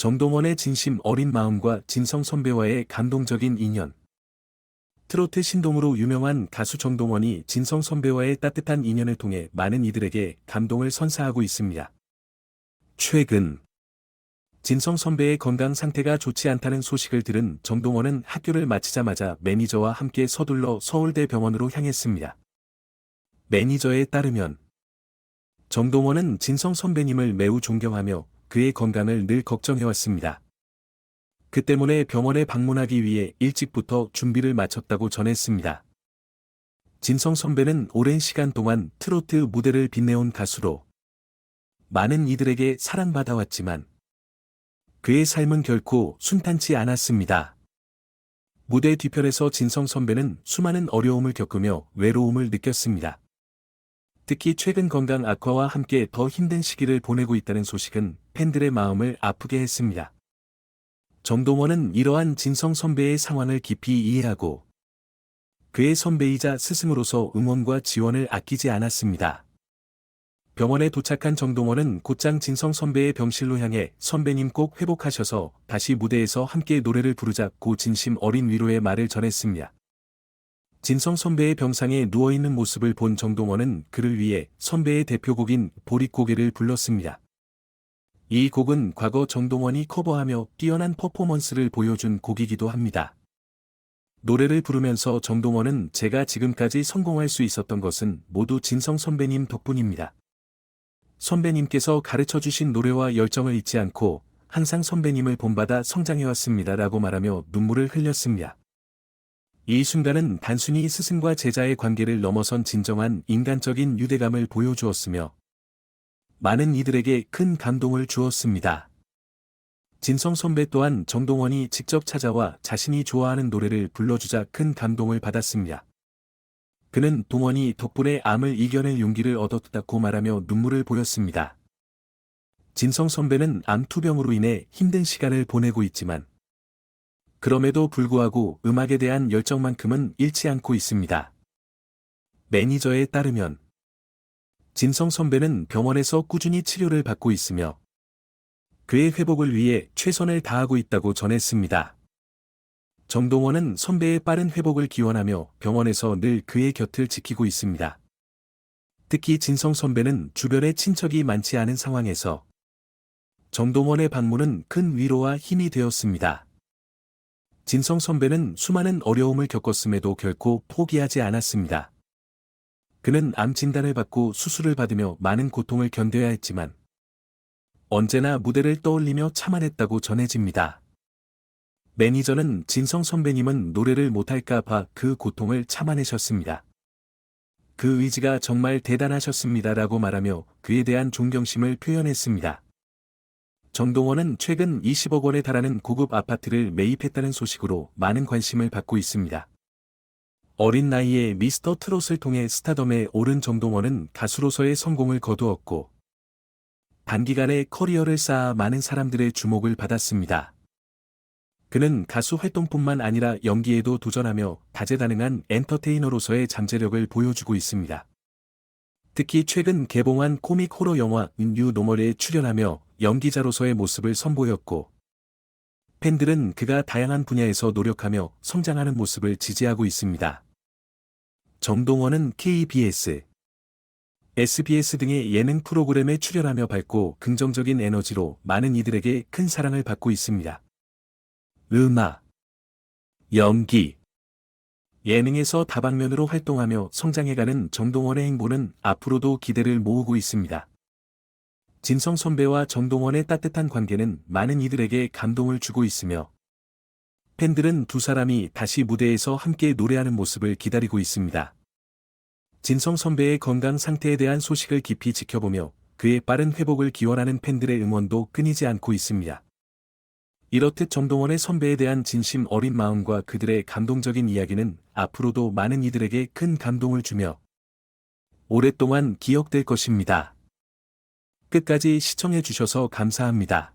정동원의 진심 어린 마음과 진성 선배와의 감동적인 인연. 트로트 신동으로 유명한 가수 정동원이 진성 선배와의 따뜻한 인연을 통해 많은 이들에게 감동을 선사하고 있습니다. 최근 진성 선배의 건강 상태가 좋지 않다는 소식을 들은 정동원은 학교를 마치자마자 매니저와 함께 서둘러 서울대 병원으로 향했습니다. 매니저에 따르면 정동원은 진성 선배님을 매우 존경하며 그의 건강을 늘 걱정해왔습니다. 그 때문에 병원에 방문하기 위해 일찍부터 준비를 마쳤다고 전했습니다. 진성 선배는 오랜 시간 동안 트로트 무대를 빛내온 가수로 많은 이들에게 사랑받아왔지만 그의 삶은 결코 순탄치 않았습니다. 무대 뒤편에서 진성 선배는 수많은 어려움을 겪으며 외로움을 느꼈습니다. 특히 최근 건강 악화와 함께 더 힘든 시기를 보내고 있다는 소식은 팬들의 마음을 아프게 했습니다. 정동원은 이러한 진성 선배의 상황을 깊이 이해하고 그의 선배이자 스승으로서 응원과 지원을 아끼지 않았습니다. 병원에 도착한 정동원은 곧장 진성 선배의 병실로 향해 선배님 꼭 회복하셔서 다시 무대에서 함께 노래를 부르자고 진심 어린 위로의 말을 전했습니다. 진성 선배의 병상에 누워있는 모습을 본 정동원은 그를 위해 선배의 대표곡인 보릿고개를 불렀습니다. 이 곡은 과거 정동원이 커버하며 뛰어난 퍼포먼스를 보여준 곡이기도 합니다. 노래를 부르면서 정동원은 제가 지금까지 성공할 수 있었던 것은 모두 진성 선배님 덕분입니다. 선배님께서 가르쳐 주신 노래와 열정을 잊지 않고 항상 선배님을 본받아 성장해왔습니다. 라고 말하며 눈물을 흘렸습니다. 이 순간은 단순히 스승과 제자의 관계를 넘어선 진정한 인간적인 유대감을 보여주었으며 많은 이들에게 큰 감동을 주었습니다. 진성 선배 또한 정동원이 직접 찾아와 자신이 좋아하는 노래를 불러주자 큰 감동을 받았습니다. 그는 동원이 덕분에 암을 이겨낼 용기를 얻었다고 말하며 눈물을 보였습니다. 진성 선배는 암 투병으로 인해 힘든 시간을 보내고 있지만 그럼에도 불구하고 음악에 대한 열정만큼은 잃지 않고 있습니다. 매니저에 따르면 진성 선배는 병원에서 꾸준히 치료를 받고 있으며 그의 회복을 위해 최선을 다하고 있다고 전했습니다. 정동원은 선배의 빠른 회복을 기원하며 병원에서 늘 그의 곁을 지키고 있습니다. 특히 진성 선배는 주변에 친척이 많지 않은 상황에서 정동원의 방문은 큰 위로와 힘이 되었습니다. 진성 선배는 수많은 어려움을 겪었음에도 결코 포기하지 않았습니다. 그는 암 진단을 받고 수술을 받으며 많은 고통을 견뎌야 했지만 언제나 무대를 떠올리며 참아냈다고 전해집니다. 매니저는 진성 선배님은 노래를 못할까 봐 그 고통을 참아내셨습니다. 그 의지가 정말 대단하셨습니다라고 말하며 그에 대한 존경심을 표현했습니다. 정동원은 최근 20억 원에 달하는 고급 아파트를 매입했다는 소식으로 많은 관심을 받고 있습니다. 어린 나이에 미스터 트롯을 통해 스타덤에 오른 정동원은 가수로서의 성공을 거두었고 단기간에 커리어를 쌓아 많은 사람들의 주목을 받았습니다. 그는 가수 활동뿐만 아니라 연기에도 도전하며 다재다능한 엔터테이너로서의 잠재력을 보여주고 있습니다. 특히 최근 개봉한 코믹 호러 영화 뉴 노멀에 출연하며 연기자로서의 모습을 선보였고 팬들은 그가 다양한 분야에서 노력하며 성장하는 모습을 지지하고 있습니다. 정동원은 KBS, SBS 등의 예능 프로그램에 출연하며 밝고 긍정적인 에너지로 많은 이들에게 큰 사랑을 받고 있습니다. 음악, 연기, 예능에서 다방면으로 활동하며 성장해가는 정동원의 행보는 앞으로도 기대를 모으고 있습니다. 진성 선배와 정동원의 따뜻한 관계는 많은 이들에게 감동을 주고 있으며 팬들은 두 사람이 다시 무대에서 함께 노래하는 모습을 기다리고 있습니다. 진성 선배의 건강 상태에 대한 소식을 깊이 지켜보며 그의 빠른 회복을 기원하는 팬들의 응원도 끊이지 않고 있습니다. 이렇듯 정동원의 선배에 대한 진심 어린 마음과 그들의 감동적인 이야기는 앞으로도 많은 이들에게 큰 감동을 주며 오랫동안 기억될 것입니다. 끝까지 시청해 주셔서 감사합니다.